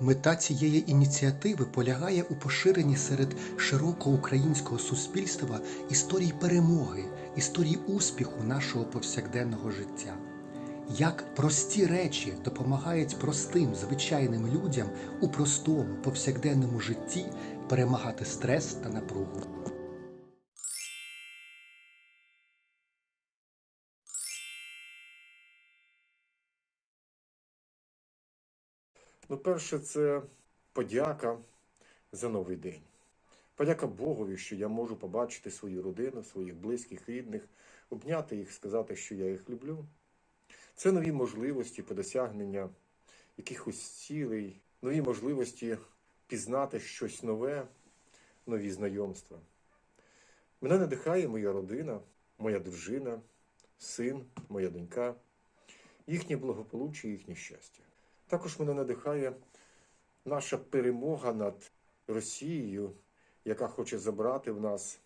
Мета цієї ініціативи полягає у поширенні серед широкого українського суспільства історій перемоги, історій успіху нашого повсякденного життя. Як прості речі допомагають простим звичайним людям у простому повсякденному житті перемагати стрес та напругу. Ну, перше, це подяка за новий день. Подяка Богові, що я можу побачити свою родину, своїх близьких, рідних, обняти їх, сказати, що я їх люблю. Це нові можливості по досягнення якихось цілей, нові можливості пізнати щось нове, нові знайомства. Мене надихає моя родина, моя дружина, син, моя донька, їхнє благополуччя, їхнє щастя. Також мене надихає наша перемога над Росією, яка хоче забрати в нас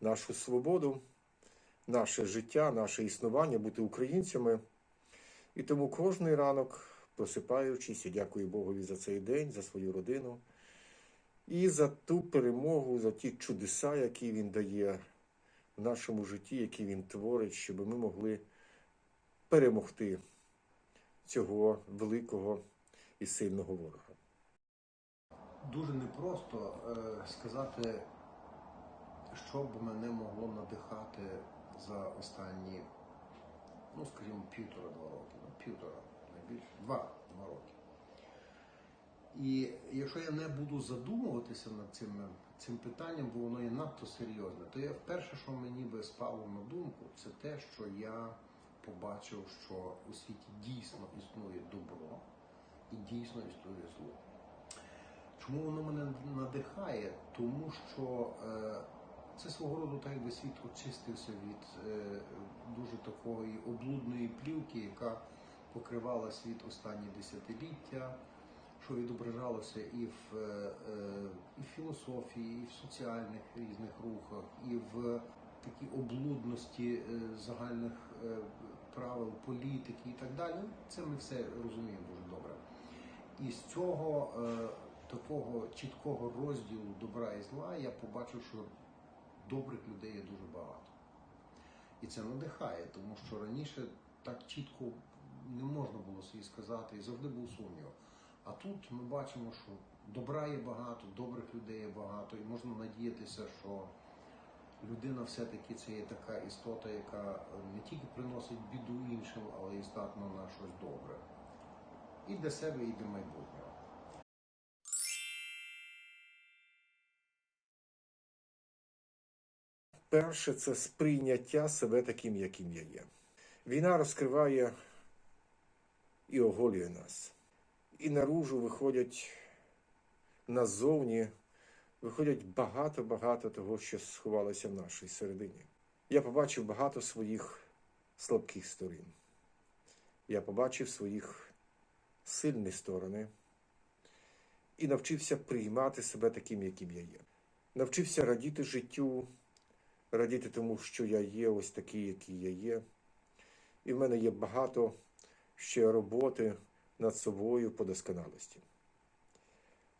нашу свободу, наше життя, наше існування, бути українцями. І тому кожний ранок, просипаючись, я дякую Богові за цей день, за свою родину і за ту перемогу, за ті чудеса, які він дає в нашому житті, які він творить, щоб ми могли перемогти цього великого і сильного ворога. Дуже непросто е, сказати, що б мене могло надихати за останні, ну скажімо, півтора-два роки. Ну, півтора, найбільше, два-два роки. І якщо я не буду задумуватися над цим, цим питанням, бо воно є надто серйозне, то я вперше, що мені би спало на думку, це те, що я побачив, що у світі дійсно існує добро і дійсно існує зло. Чому воно мене надихає? Тому що е, це свого роду так якби світ очистився від е, дуже такої облудної плівки, яка покривала світ останні десятиліття, що відображалося і в, е, е, і в філософії, і в соціальних різних рухах, і в такій облудності е, загальних е, правил політики і так далі. Це ми все розуміємо дуже добре. І з цього е, такого чіткого розділу добра і зла я побачив, що добрих людей є дуже багато. І це надихає, тому що раніше так чітко не можна було собі сказати, і завжди був сумнів. А тут ми бачимо, що добра є багато, добрих людей є багато, і можна надіятися, що людина все-таки це є така істота, яка не тільки приносить біду іншим, але і здатна на щось добре. І для себе, і для майбутнього. Перше це сприйняття себе таким, яким я є. Війна розкриває і оголює нас. І наружу виходять назовні, виходять багато-багато того, що сховалося в нашій середині. Я побачив багато своїх слабких сторін. Я побачив своїх сильні сторони і навчився приймати себе таким, яким я є. Навчився радіти життю, радіти тому, що я є ось такий, який я є. І в мене є багато ще роботи над собою по досконалості.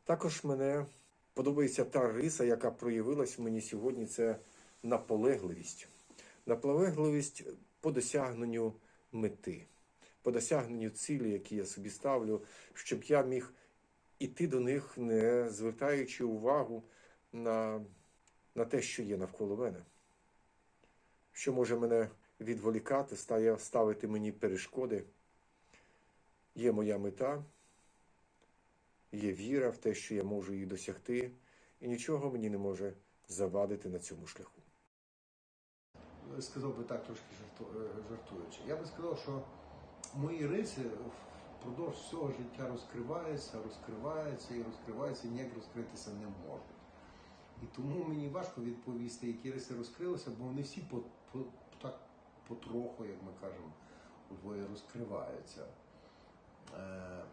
Також мене подобається та риса, яка проявилась мені сьогодні, це наполегливість. Наполегливість по досягненню мети, по досягненню цілі, які я собі ставлю, щоб я міг іти до них, не звертаючи увагу на, на те, що є навколо мене. Що може мене відволікати, ставити мені перешкоди. Є моя мета, є віра в те, що я можу її досягти, і нічого мені не може завадити на цьому шляху. сказав би так трошки е, жартуючи. Я би сказав, що мої риси впродовж всього життя розкриваються, розкриваються і розкриваються, і ніяк розкритися не можуть. І тому мені важко відповісти, які риси розкрилися, бо вони всі по, по, так потроху, як ми кажемо, розкриваються. Е,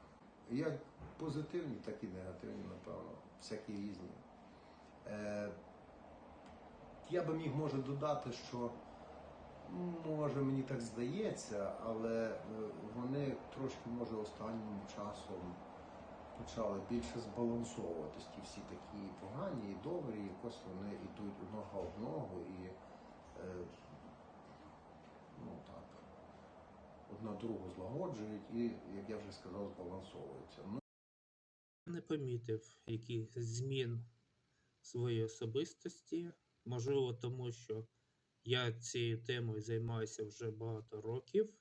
як позитивні, так і негативні, напевно, всякі різні. Е, я би міг може додати, що може мені так здається, але е, вони трошки може останнім часом почали більше збалансовуватись. Ті всі такі погані і добрі, якось вони йдуть нога об ногу і е, ну так, одна другу злагоджують і, як я вже сказав, збалансовуються. Ну, не помітив яких змін в своїй особистості. Можливо, тому що я цією темою займаюся вже багато років.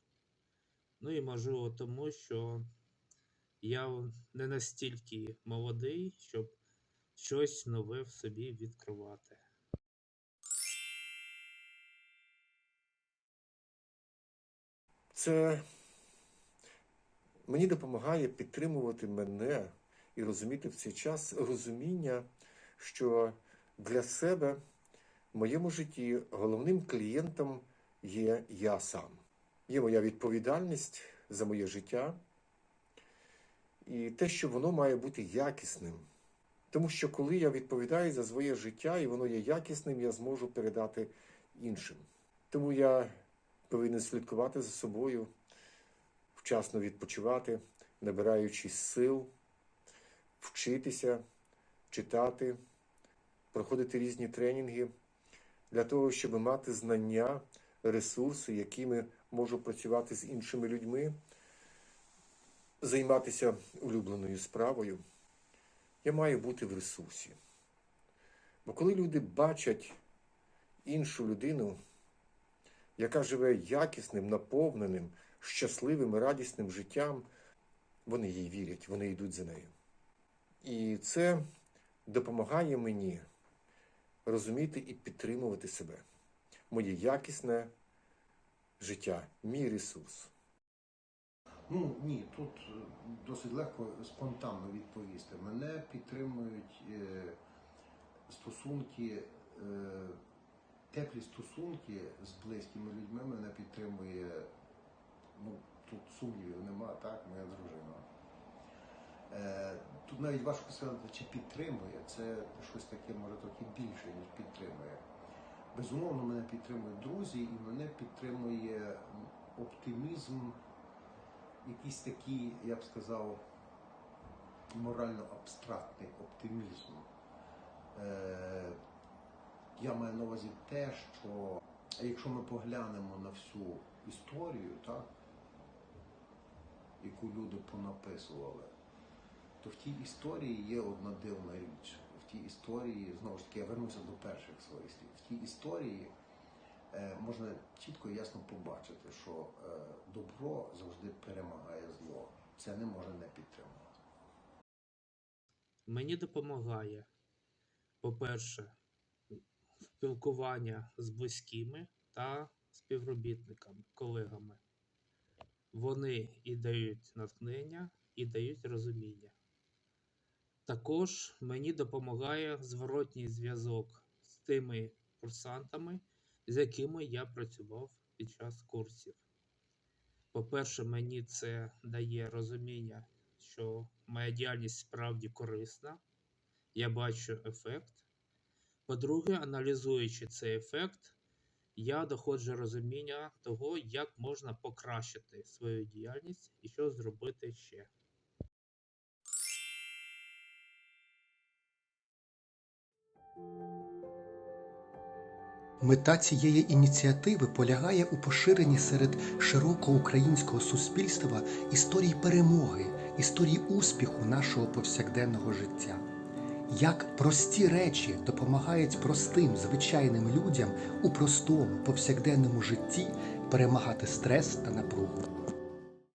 Ну і можливо, тому що я не настільки молодий, щоб щось нове в собі відкривати. Це мені допомагає підтримувати мене і розуміти в цей час розуміння, що для себе в моєму житті головним клієнтом є я сам. Є моя відповідальність за моє життя і те, що воно має бути якісним. Тому що коли я відповідаю за своє життя і воно є якісним, я зможу передати іншим. Тому я повинен слідкувати за собою, вчасно відпочивати, набираючись сил, вчитися, читати, проходити різні тренінги для того, щоб мати знання, ресурси, якими можу працювати з іншими людьми, займатися улюбленою справою. Я маю бути в ресурсі. Бо коли люди бачать іншу людину, яка живе якісним, наповненим, щасливим і радісним життям, вони їй вірять, вони йдуть за нею. І це допомагає мені розуміти і підтримувати себе. Моє якісне життя, мій ресурс. Ну ні, тут е, досить легко спонтанно відповісти. Мене підтримують е, стосунки, е, теплі стосунки з близькими людьми. Мене підтримує, ну тут сумнівів нема, так, моя дружина. Е, тут навіть важко сказати, чи підтримує. Це щось таке, може, трохи більше, ніж підтримує. Безумовно, мене підтримують друзі, і мене підтримує оптимізм якийсь такий, я б сказав, морально-абстрактний оптимізм. Е, я маю на увазі те, що якщо ми поглянемо на всю історію, так, яку люди понаписували, то в тій історії є одна дивна річ. В тій історії, знову ж таки, я вернуся до перших своїх слів. В тій історії е, можна чітко і ясно побачити, що е, добро завжди перемагає зло. Це не може не підтримувати. Мені допомагає, по-перше, спілкування з близькими та співробітниками, колегами. Вони і дають натхнення, і дають розуміння. Також мені допомагає зворотній зв'язок з тими курсантами, з якими я працював під час курсів. По-перше, мені це дає розуміння, що моя діяльність справді корисна, я бачу ефект. По-друге, аналізуючи цей ефект, я доходжу розуміння того, як можна покращити свою діяльність і що зробити ще. Мета цієї ініціативи полягає у поширенні серед широкого українського суспільства історій перемоги, історій успіху нашого повсякденного життя. Як прості речі допомагають простим звичайним людям у простому повсякденному житті перемагати стрес та напругу.